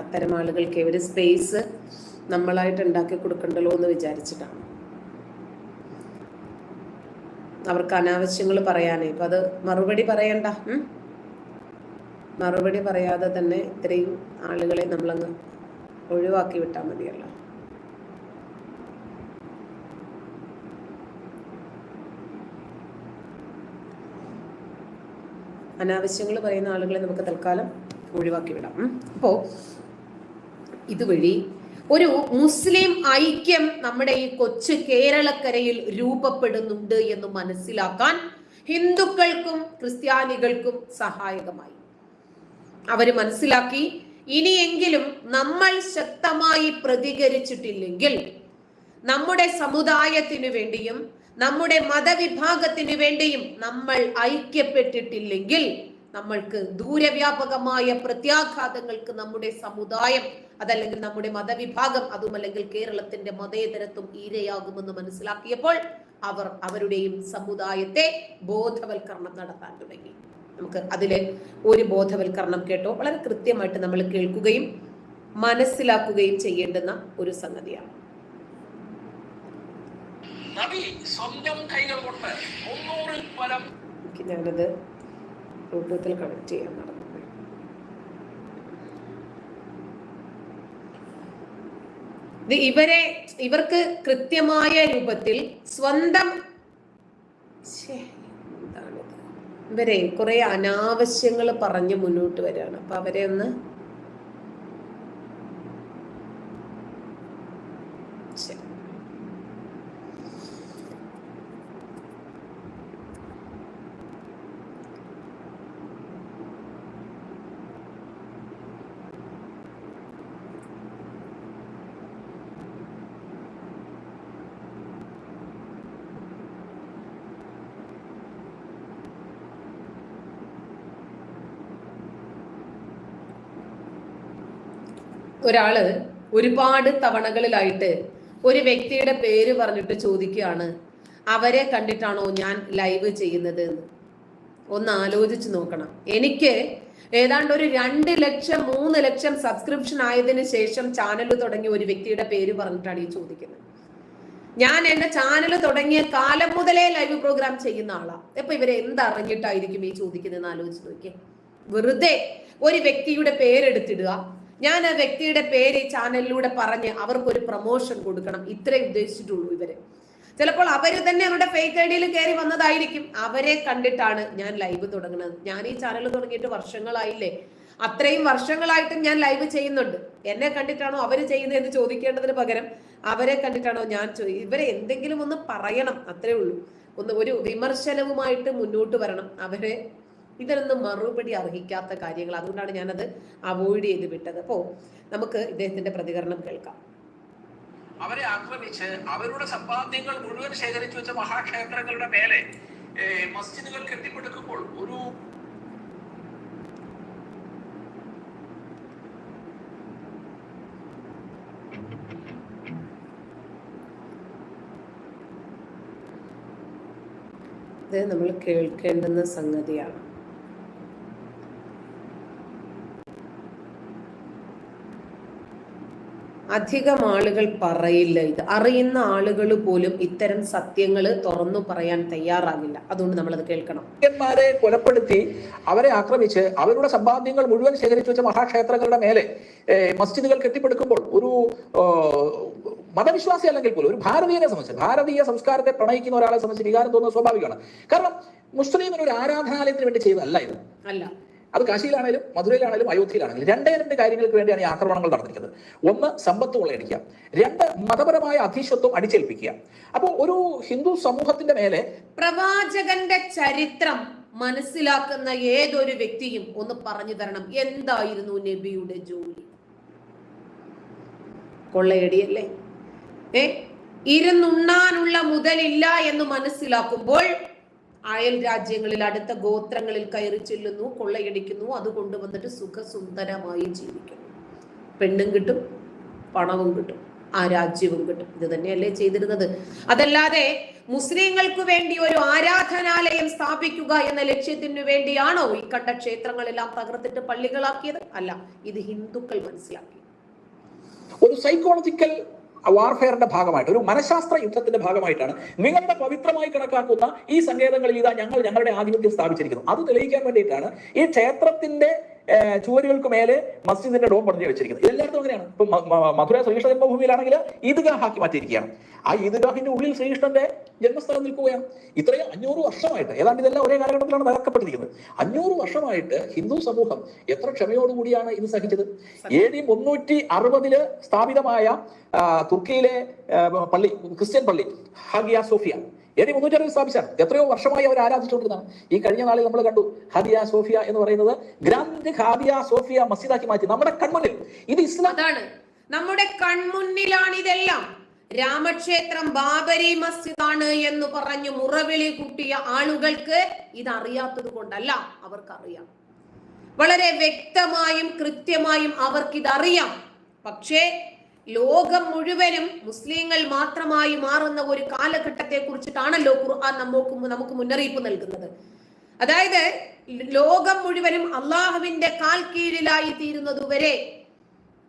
അത്തരം ആളുകൾക്ക് ഒരു സ്പേസ് നമ്മളായിട്ട് ഉണ്ടാക്കി കൊടുക്കണ്ടല്ലോ എന്ന് വിചാരിച്ചിട്ടാണ്. അവർക്ക് അനാവശ്യങ്ങൾ പറയാനേ ഇപ്പം അത് മറുപടി പറയണ്ട മറുപടി പറയാതെ തന്നെ ഇത്രയും ആളുകളെ നമ്മളങ്ങ് ഒഴിവാക്കി വിട്ടാൽ മതിയല്ലോ. അനാവശ്യങ്ങൾ പറയുന്ന ആളുകളെ നമുക്ക് തൽക്കാലം ഒഴിവാക്കി വിടാം. അപ്പോ ഇതുവഴി ഒരു മുസ്ലിം ഐക്യം നമ്മുടെ ഈ കൊച്ചു കേരളക്കരയിൽ രൂപപ്പെടുന്നുണ്ട് എന്ന് മനസ്സിലാക്കാൻ ഹിന്ദുക്കൾക്കും ക്രിസ്ത്യാനികൾക്കും സഹായകമായി അവർ മനസ്സിലാക്കി ഇനിയെങ്കിലും നമ്മൾ ശക്തമായി പ്രതികരിച്ചിട്ടില്ലെങ്കിൽ നമ്മുടെ സമുദായത്തിനു വേണ്ടിയും നമ്മുടെ മതവിഭാഗത്തിനു വേണ്ടിയും നമ്മൾ ഐക്യപ്പെട്ടിട്ടില്ലെങ്കിൽ നമ്മൾക്ക് ദൂരവ്യാപകമായ പ്രത്യാഘാതങ്ങൾക്ക് നമ്മുടെ സമുദായം അതല്ലെങ്കിൽ നമ്മുടെ മതവിഭാഗം അതുമല്ലെങ്കിൽ കേരളത്തിന്റെ മതേതരത്വം ഈരയാകുമെന്ന് മനസ്സിലാക്കിയപ്പോൾ അവർ അവരുടെയും സമുദായത്തെ ബോധവൽക്കരണം നടത്താൻ തുടങ്ങി. നമുക്ക് അതിൽ ഒരു ബോധവൽക്കരണം കേട്ടോ. വളരെ കൃത്യമായിട്ട് നമ്മൾ കേൾക്കുകയും മനസ്സിലാക്കുകയും ചെയ്യേണ്ടുന്ന ഒരു സംഗതിയാണ്. നബി സ്വന്തം കൈകൾ കൊണ്ട് മുന്നൂറിൽ പരം ഞാനത് ബ്ലൂടൂത്തിൽ കണക്ട് ചെയ്യാൻ നടന്നത് ഇത് ഇവരെ ഇവർക്ക് കൃത്യമായ രൂപത്തിൽ സ്വന്തം? ഇവരെ കുറെ അനാവശ്യങ്ങൾ പറഞ്ഞ് മുന്നോട്ട് വരികയാണ് അപ്പൊ അവരെ ഒന്ന് ശ്ശേ. ഒരാൾ ഒരുപാട് തവണകളിലായിട്ട് ഒരു വ്യക്തിയുടെ പേര് പറഞ്ഞിട്ട് ചോദിക്കുകയാണ് അവരെ കണ്ടിട്ടാണോ ഞാൻ ലൈവ് ചെയ്യുന്നത്? എന്ന്. ഒന്ന് ആലോചിച്ച് നോക്കണം. എനിക്ക് ഏതാണ്ട് ഒരു രണ്ട് ലക്ഷം മൂന്ന് ലക്ഷം സബ്സ്ക്രിപ്ഷൻ ആയതിനു ശേഷം ചാനൽ തുടങ്ങിയ ഒരു വ്യക്തിയുടെ പേര് പറഞ്ഞിട്ടാണ് ഈ ചോദിക്കുന്നത്. ഞാൻ എന്റെ ചാനൽ തുടങ്ങിയ കാലം മുതലേ ലൈവ് പ്രോഗ്രാം ചെയ്യുന്ന ആളാണ് ഇപ്പൊ ഇവരെ എന്തറിഞ്ഞിട്ടായിരിക്കും ഈ ചോദിക്കുന്നതെന്ന് ആലോചിച്ച് നോക്കിയേ. വെറുതെ ഒരു വ്യക്തിയുടെ പേരെടുത്തിടുക ഞാൻ ആ വ്യക്തിയുടെ പേര് ചാനലിലൂടെ പറഞ്ഞ് അവർക്കൊരു പ്രൊമോഷൻ കൊടുക്കണം. ഇത്രേ ഉദ്ദേശിച്ചിട്ടുള്ളൂ ഇവർ. ചിലപ്പോൾ അവർ തന്നെ അവരുടെ ഫേക്ക് ഐ ഡിയിൽ കയറി വന്നതായിരിക്കും. അവരെ കണ്ടിട്ടാണ് ഞാൻ ലൈവ് തുടങ്ങുന്നത്. ഞാൻ ഈ ചാനൽ തുടങ്ങിയിട്ട് വർഷങ്ങളായില്ലേ. അത്രയും വർഷങ്ങളായിട്ടും ഞാൻ ലൈവ് ചെയ്യുന്നുണ്ട്. എന്നെ കണ്ടിട്ടാണോ അവർ ചെയ്യുന്നത് എന്ന് ചോദിക്കേണ്ടതിന് പകരം അവരെ കണ്ടിട്ടാണോ ഞാൻ ഇവരെ എന്തെങ്കിലും ഒന്ന് പറയണം. അത്രേ ഉള്ളൂ. ഒന്ന് ഒരു വിമർശനവുമായിട്ട് മുന്നോട്ട് വരണം. അവരെ ഇതിനൊന്നും മറുപടി അർഹിക്കാത്ത കാര്യങ്ങൾ. അതുകൊണ്ടാണ് ഞാനത് അവോയ്ഡ് ചെയ്ത് വിട്ടത്. അപ്പോ നമുക്ക് ഇദ്ദേഹത്തിന്റെ പ്രതികരണം കേൾക്കാം. അവരെ ആക്രമിച്ച് അവരുടെ സമ്പാദ്യങ്ങൾ മുഴുവൻ ശേഖരിച്ചു വെച്ച മഹാക്ഷേത്രങ്ങളുടെ മേലെ മസ്ജിദുകൾ കെട്ടിപ്പടുക്കുമ്പോൾ ഒരു ഇത് നമ്മൾ കേൾക്കേണ്ടുന്ന സംഗതിയാണ്. അധികം ആളുകൾ പറയില്ല ഇത്. അറിയുന്ന ആളുകൾ പോലും ഇത്തരം സത്യങ്ങൾ തുറന്നു പറയാൻ തയ്യാറാകില്ല. അതുകൊണ്ട് നമ്മൾ അത് കേൾക്കണം. ന്മാരെ കൊലപ്പെടുത്തി അവരെ ആക്രമിച്ച് അവരുടെ സമ്പാദ്യങ്ങൾ മുഴുവൻ ശേഖരിച്ചു വെച്ച മഹാക്ഷേത്രങ്ങളുടെ മേലെ മസ്ജിദുകൾ കെട്ടിപ്പടുക്കുമ്പോൾ ഒരു മതവിശ്വാസി അല്ലെങ്കിൽ പോലും ഒരു ഭാരതീയനെ സംബന്ധിച്ച് ഭാരതീയ സംസ്കാരത്തെ പ്രണയിക്കുന്ന ഒരാളെ സംബന്ധിച്ച് വികാരം തോന്നുന്നത് സ്വാഭാവികമാണ്. കാരണം മുസ്ലിമിന് ഒരു ആരാധനാലയത്തിന് വേണ്ടി ചെയ്തതല്ല ഇത്. അല്ല. അത് കാശിയിലാണേലും മധുരയിലാണേലും അയോധ്യയിലാണെങ്കിലും രണ്ടേ രണ്ട് കാര്യങ്ങൾക്ക് വേണ്ടിയാണ് ഈ ആക്രമണങ്ങൾ നടന്നിരിക്കുന്നത്. ഒന്ന് സമ്പത്ത് കൊള്ളയടിക്കുക. രണ്ട് മതപരമായ അധീശത്വം അടിച്ചേൽപ്പിക്കുക. അപ്പോൾ ഒരു ഹിന്ദു സമൂഹത്തിന്റെ മേലെ പ്രവാചകന്റെ ചരിത്രം മനസ്സിലാക്കുന്ന ഏതൊരു വ്യക്തിയും ഒന്ന് പറഞ്ഞു തരണം. എന്തായിരുന്നു നബിയുടെ ജോലി? കൊള്ളയടിയല്ലേ? ഏ? ഇരുന്നുണ്ണാനുള്ള മുതലില്ല എന്ന് മനസ്സിലാക്കുമ്പോൾ അയൽ രാജ്യങ്ങളിൽ അടുത്ത ഗോത്രങ്ങളിൽ കയറി ചെല്ലുന്നു കൊള്ളയടിക്കുന്നു. അത് കൊണ്ടുവന്നിട്ട് സുഖസുന്ദരമായി ജീവിക്കുന്നു. പെണ്ണും കിട്ടും പണവും കിട്ടും ആ രാജ്യവും കിട്ടും. ഇത് തന്നെയല്ലേ ചെയ്തിരുന്നത്. അതല്ലാതെ മുസ്ലിങ്ങൾക്ക് വേണ്ടി ഒരു ആരാധനാലയം സ്ഥാപിക്കുക എന്ന ലക്ഷ്യത്തിനു വേണ്ടിയാണോ ഈ കണ്ട ക്ഷേത്രങ്ങളെല്ലാം തകർത്തിട്ട് പള്ളികളാക്കിയത്? അല്ല ഇത് ഹിന്ദുക്കൾ മനസ്സിലാക്കി. ഒരു സൈക്കോളജിക്കൽ വാർഫെയറിന്റെ ഭാഗമായിട്ട് ഒരു മനഃശാസ്ത്ര യുദ്ധത്തിന്റെ ഭാഗമായിട്ടാണ് നിങ്ങളുടെ പവിത്രമായി കണക്കാക്കുന്ന ഈ സങ്കേതങ്ങളിൽ ഇതാ ഞങ്ങൾ ഞങ്ങളുടെ ആധിപത്യം സ്ഥാപിച്ചിരിക്കുന്നു. അത് തെളിയിക്കാൻ വേണ്ടിയിട്ടാണ് ഈ ക്ഷേത്രത്തിന്റെ ചുവരുകൾക്ക് മേലെ മസ്ജിദിന്റെ ഡോം പണിഞ്ഞു വെച്ചിരിക്കുന്നത്. ഇതെല്ലായിടത്തും അങ്ങനെയാണ്. ഇപ്പൊ മധുര ശ്രീകൃഷ്ണ ജന്മഭൂമിയിലാണെങ്കിൽ ഈദ്ഗാഹാക്കി മാറ്റിയിരിക്കുകയാണ്. ആ ഈദ്ഗാഹിന്റെ ഉള്ളിൽ ശ്രീകൃഷ്ണന്റെ ജന്മസ്ഥലം നിൽക്കുകയാണ് ഇത്രയും അഞ്ഞൂറ് വർഷമായിട്ട് ഏതാണ്ട് ഇതെല്ലാം ഒരേ കാലഘട്ടത്തിലാണ് തകർക്കപ്പെട്ടിരിക്കുന്നത് അഞ്ഞൂറ് വർഷമായിട്ട് ഹിന്ദു സമൂഹം എത്ര ക്ഷമയോടുകൂടിയാണ് ഇത് സഹിച്ചത്? എ ഡി മുന്നൂറ്റി അറുപതിൽ സ്ഥാപിതമായ തുർക്കിയിലെ പള്ളി ക്രിസ്ത്യൻ പള്ളി ഹാഗിയ സോഫിയ. എ ഡി മുന്നൂറ്റി അറുപത് സ്ഥാപിച്ചാണ്. എത്രയോ വർഷമായി അവർ ആരാധിച്ചുകൊണ്ടിരുന്നതാണ്. ഈ കഴിഞ്ഞ നാളിൽ നമ്മൾ കണ്ടു ഹദിയ സോഫിയ എന്ന് പറയുന്നത് ഗ്രാൻഡ് ഹാദിയ സോഫിയ മസ്ജിദാക്കി മാറ്റി. നമ്മുടെ കൺമുന്നിൽ ഇത് ഇസ്ലാം നമ്മുടെ കൺമുന്നിലാണ് ഇതെല്ലാം രാമക്ഷേത്രം ബാബരി മസ്ജിദാണ് എന്ന് പറഞ്ഞ് മുറവിളി കൂട്ടിയ ആളുകൾക്ക് ഇതറിയാത്തത് കൊണ്ടല്ല അവർക്കറിയാം. വളരെ വ്യക്തമായും കൃത്യമായും അവർക്കിതറിയാം. പക്ഷേ ലോകം മുഴുവനും മുസ്ലിങ്ങൾ മാത്രമായി മാറുന്ന ഒരു കാലഘട്ടത്തെ കുറിച്ചിട്ടാണല്ലോ ഖുർആൻ നമുക്ക് നമുക്ക് മുന്നറിയിപ്പ് നൽകുന്നത്. അതായത് ലോകം മുഴുവനും അള്ളാഹുവിന്റെ കാൽ കീഴിലായി തീരുന്നതുവരെ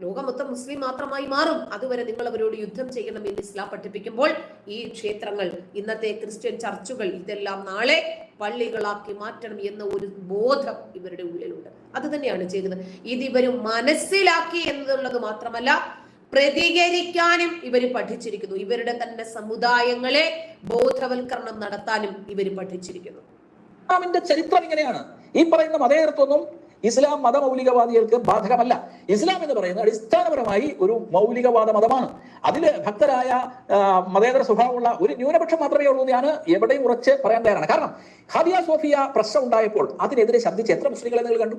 ലോകം മൊത്തം മുസ്ലിം മാത്രമായി മാറും. അതുവരെ നിങ്ങൾ അവരോട് യുദ്ധം ചെയ്യണം എന്ന് ഇസ്ലാം പഠിപ്പിക്കുമ്പോൾ ഈ ക്ഷേത്രങ്ങൾ ഇന്നത്തെ ക്രിസ്ത്യൻ ചർച്ചുകൾ ഇതെല്ലാം നാളെ പള്ളികളാക്കി മാറ്റണം എന്ന ഒരു ബോധം ഇവരുടെ ഉള്ളിലുണ്ട്. അത് തന്നെയാണ് ചെയ്തത്. ഇത് ഇവർ മനസ്സിലാക്കി എന്നുള്ളത് മാത്രമല്ല പ്രതികരിക്കാനും ഇവർ പഠിച്ചിരിക്കുന്നു. ഇവരുടെ തന്നെ സമുദായങ്ങളെ ബോധവൽക്കരണം നടത്താനും ഇവർ പഠിച്ചിരിക്കുന്നു. ചരിത്രം ഇങ്ങനെയാണ്. ഈ പറയുന്ന മതേതരത്വമൊന്നും ഇസ്ലാം മതമൗലികവാദികൾക്ക് ബാധകമല്ല. ഇസ്ലാം എന്ന് പറയുന്നത് അടിസ്ഥാനപരമായി ഒരു മൗലികവാദ മതമാണ്. അതിൽ ഭക്തരായ മതേതര സ്വഭാവമുള്ള ഒരു ന്യൂനപക്ഷം മാത്രമേ ഉള്ളൂ ഞാൻ എവിടെയും ഉറച്ച് പറയാൻ തയ്യാറാണ്. കാരണം ഖാദിയ സോഫിയ പ്രശ്നം ഉണ്ടായപ്പോൾ അതിനെതിരെ ശബ്ദിച്ച് എത്ര മുസ്ലിങ്ങളെ നിങ്ങൾ കണ്ടു?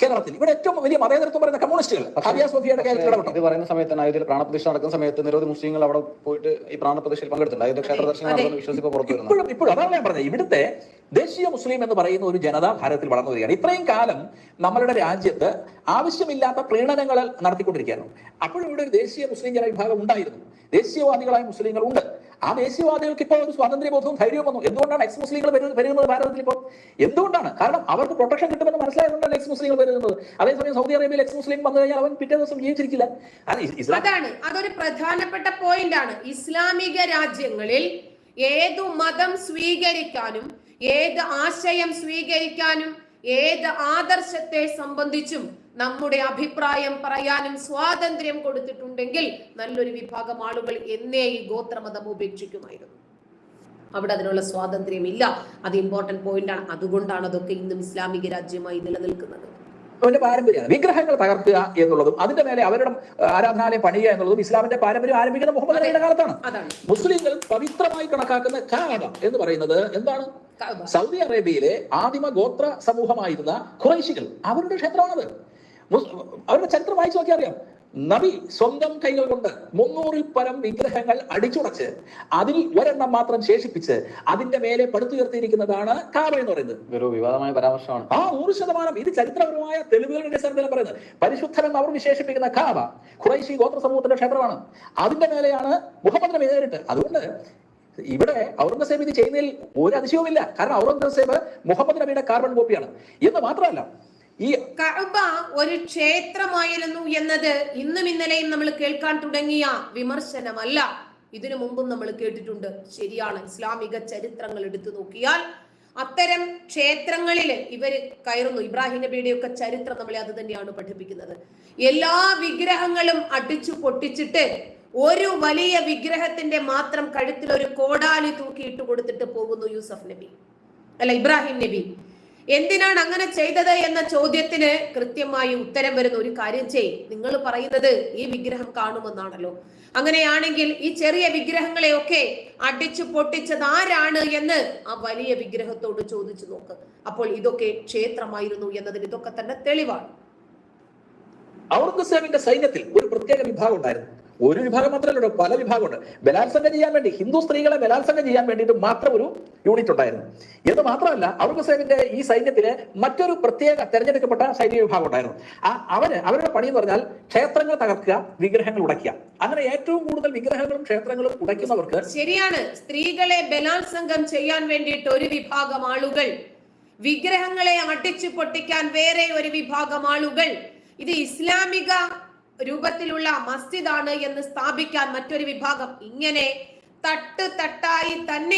കേരളത്തിൽ ഇവിടെ ഏറ്റവും വലിയ മതേതരത്വം പറയുന്ന കമ്മ്യൂണിസ്റ്റുകൾ. ഹാദിയ സോഫിയയുടെ കാര്യത്തിൽ ഇത് പറയുന്ന സമയത്താണ് ഇതിൽ പ്രാണപ്രതിഷ്ഠ നടക്കുന്ന സമയത്ത് നിരവധി മുസ്ലിങ്ങൾ അവിടെ പോയിട്ട് ഈ പ്രാണപ്രതിഷ്ഠയിൽ പങ്കെടുത്തിട്ടുണ്ട്. അതായത് ക്ഷേത്ര ദർശനം വിശ്വസിപ്പ് പുറത്തു ഇപ്പോഴും ഇപ്പോഴും അതാണ് ഞാൻ പറഞ്ഞത്. ഇവിടുത്തെ ദേശീയ മുസ്ലിം എന്ന് പറയുന്ന ഒരു ജനത ഭാരതത്തിൽ വളർന്നു വരികയാണ്. ഇത്രയും കാലം നമ്മളുടെ രാജ്യത്ത് ആവശ്യമില്ലാത്ത പ്രീണനങ്ങൾ നടത്തിക്കൊണ്ടിരിക്കുകയായിരുന്നു. അപ്പോഴും ഇവിടെ ഒരു ദേശീയ മുസ്ലിം ജനവിഭാഗം ഉണ്ടായിരുന്നു. ദേശീയവാദികളായ മുസ്ലിങ്ങൾ ഉണ്ട്. ആ ദേശീയവാദികൾക്ക് ഇപ്പോൾ ഒരു സ്വാതന്ത്ര്യബോധവും ധൈര്യവും വന്നു. എന്തുകൊണ്ടാണ് എക്സ് മുസ്ലിങ്ങൾ വരുന്നത് ഭാരതത്തിൽ ഇപ്പോൾ? എന്തുകൊണ്ടാണ്? കാരണം അവർക്ക് പ്രൊട്ടക്ഷൻ കിട്ടുമെന്ന് മനസ്സിലായതുകൊണ്ടാണ് എക്സ് മുസ്ലിങ്ങൾ വരുന്നത്. അതേസമയം സൗദി അറേബ്യയിൽ എക്സ് മുസ്ലിം വന്നു കഴിഞ്ഞാൽ അവൻ പിറ്റേ ദിവസം ജീവിച്ചിരിക്കില്ല. അത് അതാണ്. അതൊരു പ്രധാനപ്പെട്ട പോയിന്റ് ആണ്. ഇസ്ലാമിക രാജ്യങ്ങളിൽ ഏതു മതം സ്വീകരിക്കാനും ഏത് ആശയം സ്വീകരിക്കാനും ഏത് ആദർശത്തെ സംബന്ധിച്ചും നമ്മുടെ അഭിപ്രായം പറയാനും സ്വാതന്ത്ര്യം കൊടുത്തിട്ടുണ്ടെങ്കിൽ നല്ലൊരു വിഭാഗം ആളുകൾ എന്നേ ഈ ഗോത്രമതം ഉപേക്ഷിക്കുമായിരുന്നു. അവിടെ അതിനുള്ള സ്വാതന്ത്ര്യമില്ല അത് ഇമ്പോർട്ടന്റ് പോയിന്റ് ആണ്. അതുകൊണ്ടാണ് അതൊക്കെ ഇന്നും ഇസ്ലാമിക രാജ്യമായി നിലനിൽക്കുന്നത്. അവന്റെ പാരമ്പര്യമാണ് വിഗ്രഹങ്ങൾ തകർക്കുക എന്നുള്ളതും അതിന്റെ മേലെ അവരുടെ ആരാധനാലയം പണിയുക എന്നുള്ളതും ഇസ്ലാമിന്റെ പാരമ്പര്യം ആരംഭിക്കുന്ന മുഹമ്മദ് അലിയുടെ കാലത്താണ്. മുസ്ലിങ്ങൾ പവിത്രമായി കണക്കാക്കുന്ന കാബ എന്ന് പറയുന്നത് എന്താണ്. സൗദി അറേബ്യയിലെ ആദിമ ഗോത്ര സമൂഹമായിരുന്ന ഖുറൈശികൾ. അവരുടെ ക്ഷേത്രമാണത്. അവരുടെ ചരിത്രം വായിച്ചു നോക്കിയാൽ അറിയാം. നബി സ്വന്തം കൈകൾ കൊണ്ട് മുന്നൂറിൽ പരം വിഗ്രഹങ്ങൾ അടിച്ചുടച്ച് അതിൽ ഒരെണ്ണം മാത്രം ശേഷിപ്പിച്ച് അതിന്റെ മേലെ പടുത്തുയർത്തിയിരിക്കുന്നതാണ് കാബ എന്ന് പറയുന്നത്. ഒരു വിവാദമായ പരാമർശമാണ്. ആ നൂറ് ശതമാനം ഇത് ചരിത്രപരമായ തെളിവുകളുടെ അടിസ്ഥാനത്തിൽ പറയുന്നത്. പരിശുദ്ധനം അവർ വിശേഷിപ്പിക്കുന്ന കാബ ഖുറൈശി ഗോത്ര സമൂഹത്തിന്റെ ക്ഷേത്രമാണ്. അതിന്റെ മേലെയാണ് മുഹമ്മദ് നബി നേരിട്ട്. അതുകൊണ്ട് ഇവിടെ ഔറംഗസേബ് ഇത് ചെയ്യുന്നതിൽ ഒരു അതിശയവുമില്ല. കാരണം ഔറംഗസേബ് മുഹമ്മദ് നബിയുടെ കാർബൺ കോപ്പിയാണ്. എന്ന് മാത്രമല്ല ഈ കഅബ ഒരു ക്ഷേത്രമായിരുന്നു എന്നത് ഇന്നും ഇന്നലെയും നമ്മൾ കേൾക്കാൻ തുടങ്ങിയ വിമർശനമല്ല. ഇതിനു മുമ്പും നമ്മൾ കേട്ടിട്ടുണ്ട്. ശരിയാണ്. ഇസ്ലാമിക ചരിത്രങ്ങൾ എടുത്തു നോക്കിയാൽ അത്തരം ക്ഷേത്രങ്ങളിൽ ഇവർ കയറുന്നു. ഇബ്രാഹിം നബിയുടെ ഒക്കെ ചരിത്രം നമ്മളെ അത് തന്നെയാണ് പഠിപ്പിക്കുന്നത്. എല്ലാ വിഗ്രഹങ്ങളും അടിച്ചു പൊട്ടിച്ചിട്ട് ഒരു വലിയ വിഗ്രഹത്തിന്റെ മാത്രം കഴുത്തിൽ ഒരു കോടാലി തൂക്കിയിട്ട് കൊടുത്തിട്ട് പോകുന്നു യൂസഫ് നബി. അല്ല ഇബ്രാഹിം നബി. എന്തിനാണ് അങ്ങനെ ചെയ്തത് എന്ന ചോദ്യത്തിന് കൃത്യമായി ഉത്തരം വരുന്ന ഒരു കാര്യം ചെയ്. നിങ്ങൾ പറയുന്നത് ഈ വിഗ്രഹം കാണുമെന്നാണല്ലോ. അങ്ങനെയാണെങ്കിൽ ഈ ചെറിയ വിഗ്രഹങ്ങളെയൊക്കെ അടിച്ചു പൊട്ടിച്ചത് ആരാണ് എന്ന് ആ വലിയ വിഗ്രഹത്തോട് ചോദിച്ചു നോക്ക്. അപ്പോൾ ഇതൊക്കെ ക്ഷേത്രമായിരുന്നു എന്നതിന് ഇതൊക്കെ തന്നെ തെളിവാണ്. ഔറംഗസേബിന്റെ സൈന്യത്തിൽ ഒരു പ്രത്യേക വിഭാഗം ഉണ്ടായിരുന്നു. ഒരു വിഭാഗം മാത്രമല്ലല്ലോ പല വിഭാഗമുണ്ട്. ബലാത്സംഗം ചെയ്യാൻ വേണ്ടി ഹിന്ദു സ്ത്രീകളെ ബലാത്സംഗം ചെയ്യാൻ വേണ്ടിയിട്ട് മാത്രം ഒരു യൂണിറ്റ് ഉണ്ടായിരുന്നു. എന്ന് മാത്രമല്ല ഔറംഗസേബിന്റെ ഈ സൈന്യത്തിന് മറ്റൊരു പ്രത്യേക തെരഞ്ഞെടുക്കപ്പെട്ട സൈനിക വിഭാഗം ഉണ്ടായിരുന്നു. ആ അവർ അവരുടെ പണി എന്ന് പറഞ്ഞാൽ ക്ഷേത്രങ്ങൾ തകർക്കുക വിഗ്രഹങ്ങൾ ഉടയ്ക്കുക. അങ്ങനെ ഏറ്റവും കൂടുതൽ വിഗ്രഹങ്ങളും ക്ഷേത്രങ്ങളും ഉടയ്ക്കുന്നവർക്ക് ശരിയാണ്. സ്ത്രീകളെ ബലാത്സംഗം ചെയ്യാൻ വേണ്ടിയിട്ട് ഒരു വിഭാഗം ആളുകൾ വിഗ്രഹങ്ങളെ അടിച്ചു പൊട്ടിക്കാൻ വേറെ ഒരു വിഭാഗം ആളുകൾ. ഇത് ഇസ്ലാമിക രൂപത്തിലുള്ള മസ്ജിദാണ് എന്ന് സ്ഥാപിക്കാൻ മറ്റൊരു വിഭാഗം ഇങ്ങനെ തട്ട് തട്ടായി തന്നെ